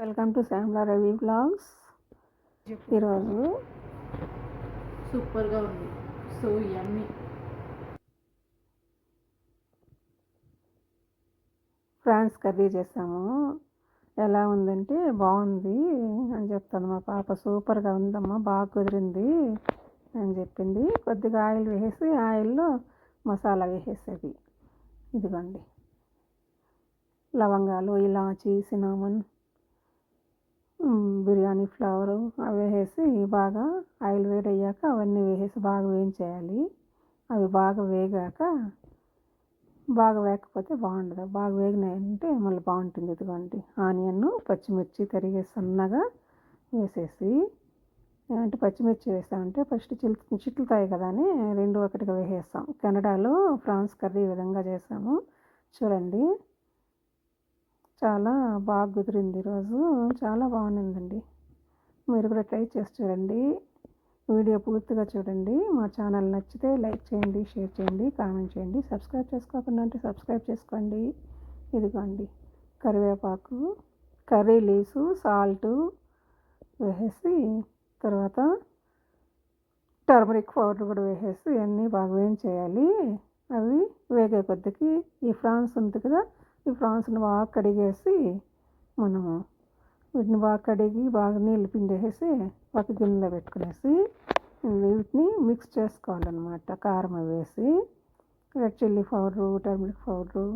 Welcome to Shyamala Ravi blogs. ఈరోజు సూపర్గా ఉంది. So yummy. ఫ్రాన్స్ కర్రీ చేసాము. ఎలా ఉందంటే బాగుంది అని చెప్తాను. మా పాప సూపర్గా ఉందమ్మా బాగా కుదిరింది అని చెప్పింది. కొద్దిగా ఆయిల్ వేసేసి ఆయిల్లో మసాలా వేసేసేది. ఇదిగోండి. లవంగాలు ఇలాచి సినామన్ బిర్యానీ ఫ్లవరు అవి వేసి బాగా ఆయిల్ వేడయ్యాక అవన్నీ వేసేసి బాగా వేయించేయాలి. అవి బాగా వేగాక బాగా వేగకపోతే బాగుండదు. బాగా వేగినాయంటే మళ్ళీ బాగుంటుంది. ఇదిగోండి ఆనియన్ పచ్చిమిర్చి తరిగే సన్నగా వేసేసి అంటే పచ్చిమిర్చి వేసామంటే ఫస్ట్ చిల్ చిట్లుతాయి కదా అని రెండు ఒకటిగా వేసేస్తాం. కెనడాలో ఫ్రాన్స్ కర్రీ ఈ విధంగా చేసాము. చూడండి. చాలా బాగా కుదిరింది ఈరోజు చాలా బాగుందండి. మీరు కూడా ట్రై చేసి చూడండి. వీడియో పూర్తిగా చూడండి. మా ఛానల్ నచ్చితే లైక్ చేయండి షేర్ చేయండి కామెంట్ చేయండి. సబ్స్క్రైబ్ చేసుకోకుండా అంటే సబ్స్క్రైబ్ చేసుకోండి. ఇదిగోండి. కరివేపాకు కర్రీ లీవ్స్ సాల్ట్ వేసేసి తర్వాత టర్మరిక్ పౌడర్ కూడా వేసేసి అన్నీ బాగా వేయించేయాలి. అవి వేగే కొద్దికి ఈ ఫ్రాన్స్ ఉంది కదా ఈ ఫ్రాన్స్ని బాగా కడిగేసి మనము వీటిని బాగా కడిగి బాగా నీళ్ళు పిండేసి ఒక గిన్నెలో పెట్టుకునేసి వీటిని మిక్స్ చేసుకోవాలన్నమాట. కారం వేసి red chilli powder turmeric powder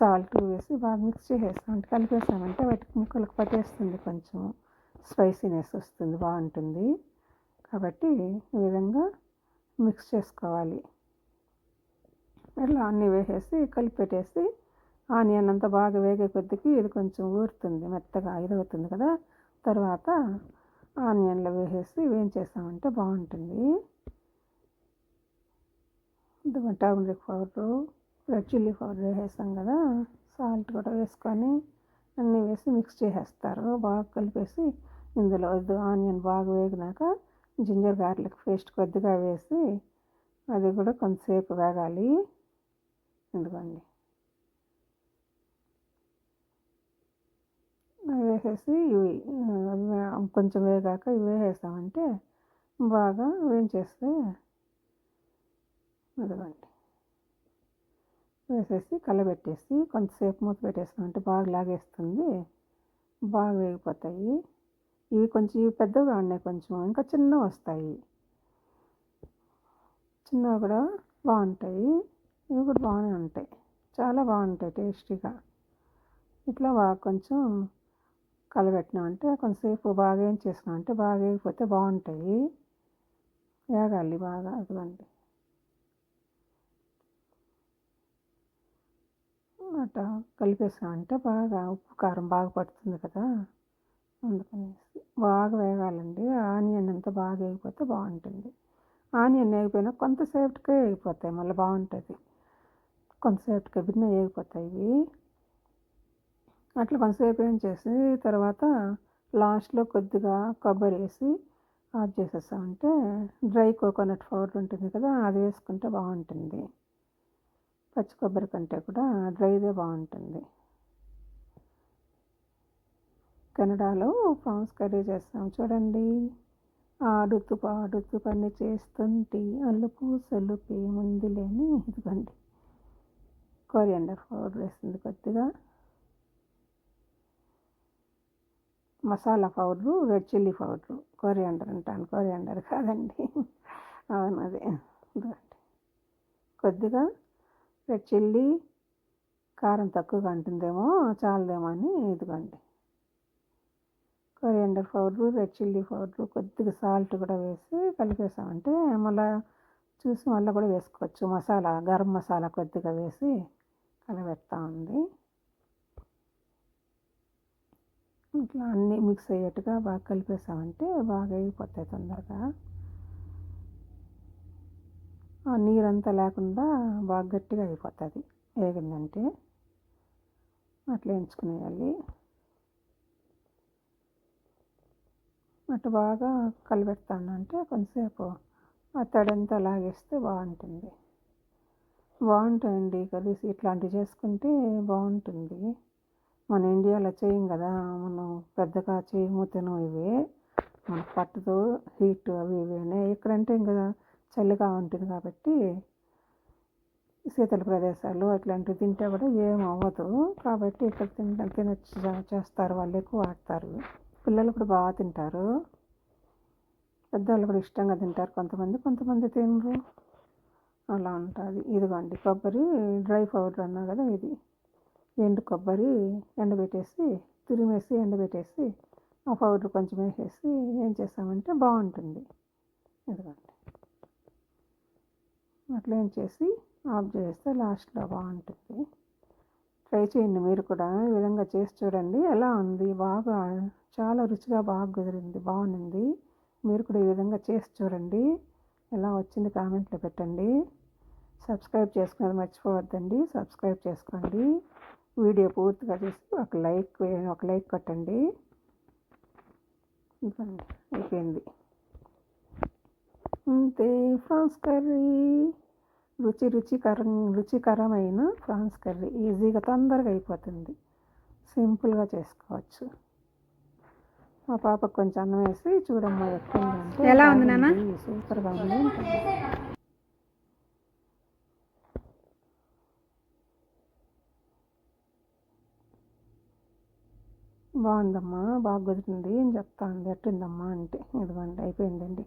salt వేసి బాగా మిక్స్ చేసేస్తాం. కలిపేసామంటే వాటికి ముక్కలకు పట్టేస్తుంది కొంచెం. స్పైసీనెస్ వస్తుంది బాగుంటుంది. కాబట్టి ఈ విధంగా మిక్స్ చేసుకోవాలి. ఇట్లా అన్నీ వేసేసి కలిపి పెట్టేసి ఆనియన్ అంతా బాగా వేగే కొద్దికి ఇది కొంచెం ఊరుతుంది మెత్తగా ఇదవుతుంది కదా. తర్వాత ఆనియన్లో వేసేసి వేయించేసామంటే బాగుంటుంది. ఇదిగో turmeric powder red chilli powder వేసేసాం కదా. సాల్ట్ కూడా వేసుకొని అన్నీ వేసి మిక్స్ చేసేస్తారు. బాగా కలిపేసి ఇందులో ఇది ఆనియన్ బాగా వేగినాక జింజర్ గార్లిక్ పేస్ట్ కొద్దిగా వేసి అది కూడా కొంతసేపు వేగాలి. ఎందుకండి వేసేసి ఇవి కొంచెం వేగాక ఇవి వేసేసామంటే బాగా వేయించేస్తే ఇదిగోండి వేసేసి కలబెట్టేసి కొంతసేపు మూత పెట్టేస్తామంటే బాగా లాగేస్తుంది. బాగా వేగిపోతాయి. ఇవి కొంచెం ఇవి పెద్దగా ఉన్నాయి కొంచెం ఇంకా చిన్నవి వస్తాయి. చిన్నవి కూడా బాగుంటాయి. ఇవి కూడా బాగానే ఉంటాయి. చాలా బాగుంటాయి టేస్టీగా. ఇట్లా బాగా కొంచెం కలబెట్టినామంటే కొంతసేపు బాగా ఏం చేసినామంటే బాగా వేగిపోతే బాగుంటాయి. వేగాలి బాగా అదిగోండి. అట్లా కలిపేసామంటే బాగా ఉప్పు కారం బాగా పడుతుంది కదా. అందుకనేసి బాగా వేగాలండి. ఆనియన్ అంతా బాగా వేగిపోతే బాగుంటుంది. ఆనియన్ వేగిపోయినా కొంతసేపటికే వేగిపోతాయి. మళ్ళీ బాగుంటుంది. కొంతసేపటికి భిన్న వేగిపోతాయి ఇవి. అట్లా కొంతసేపు ఏం చేసి తర్వాత లాస్ట్లో కొద్దిగా కొబ్బరి వేసి ఆఫ్ చేసేసామంటే డ్రై కోకోనట్ పౌడర్ ఉంటుంది కదా అది వేసుకుంటే బాగుంటుంది. పచ్చి కొబ్బరి కంటే కూడా డ్రైదే బాగుంటుంది. కెనడాలో ప్రాన్స్ కర్రీ చేస్తాం చూడండి. ఆడుతూ పాడుతూ పని చేస్తుంటే అల్లుపు సలుపి ముందు లేని ఇదిగోండి. కొరియండర్ పౌడర్ వేసింది కొద్దిగా. Masala powder red chilli powder. Coriander అంటాను. కొరియాండర్ కాదండి. అవును అదే. ఇదిగోండి. కొద్దిగా రెడ్ చిల్లీ కారం తక్కువగా ఉంటుందేమో చాలదేమో అని ఇదిగోండి. Coriander powder red chilli powder కొద్దిగా సాల్ట్ కూడా వేసి కలిపేసామంటే మళ్ళీ చూసి మళ్ళీ కూడా వేసుకోవచ్చు. మసాలా గరం మసాలా కొద్దిగా వేసి కలబెడతా ఉంది. ఇట్లా అన్నీ మిక్స్ అయ్యేట్టుగా బాగా కలిపేసామంటే బాగా అయిపోతాయి తొందరగా. ఆ నీరంతా లేకుండా బాగా గట్టిగా అయిపోతుంది. వేగిందంటే అట్లా ఎంచుకునేయాలి. అటు బాగా కలిపెడతానంటే కొంతసేపు ఆ తడంతా లాగేస్తే బాగుంటుంది. బాగుంటాయండి కర్రీస్. ఇట్లాంటివి చేసుకుంటే బాగుంటుంది. మన ఇండియాలో చేయం కదా మనం పెద్దగా చేయము తినము ఇవి. మన పట్టదు హీట్ అవి ఇవి ఇక్కడంటే ఇంకా చలిగా ఉంటుంది కాబట్టి శీతల ప్రదేశాలు అట్లాంటివి తింటే కూడా ఏం అవ్వదు. కాబట్టి ఇక్కడ తిన తినొచ్చు చేస్తారు వాళ్ళు ఎక్కువ వాడతారు. పిల్లలు కూడా బాగా తింటారు. పెద్దవాళ్ళు కూడా ఇష్టంగా తింటారు. కొంతమంది కొంతమంది తినరు. అలా ఉంటుంది. ఇదిగోండి కొబ్బరి డ్రై పౌడర్ అన్నా కదా ఇది. ఎండు కొబ్బరి ఎండబెట్టేసి తురిమేసి ఎండబెట్టేసి ఆ పౌడర్ కొంచెం వేసేసి ఏం చేస్తామంటే బాగుంటుంది. ఇదిగోండి. అట్లా ఏం చేసి ఆఫ్ చేస్తే లాస్ట్లో బాగుంటుంది. ట్రై చేయండి మీరు కూడా. ఈ విధంగా చేసి చూడండి. ఎలా ఉంది? బాగా చాలా రుచిగా బాగా కుదిరింది. బాగుంది. మీరు కూడా ఈ విధంగా చేసి చూడండి. ఎలా వచ్చింది కామెంట్లో పెట్టండి. సబ్స్క్రైబ్ చేసుకునేది మర్చిపోవద్దండి. సబ్స్క్రైబ్ చేసుకోండి. వీడియో పూర్తిగా చూసి ఒక లైక్ ఒక లైక్ కొట్టండి. అయిపోయింది. అంతే ఫ్రాన్స్ కర్రీ. రుచి రుచికరం రుచికరమైన ఫ్రాన్స్ కర్రీ. ఈజీగా తొందరగా అయిపోతుంది. సింపుల్గా చేసుకోవచ్చు. మా పాపకు కొంచెం అన్నం వేసి చూడమ్మా ఎక్కువ ఎలా ఉంది నాన్న? సూపర్గా ఉంది. బాగుందమ్మా బాగా కుదిరింది అని చెప్తా ఉంది ఎట్టుందమ్మా అంటే ఇదిగోండి అయిపోయిందండి.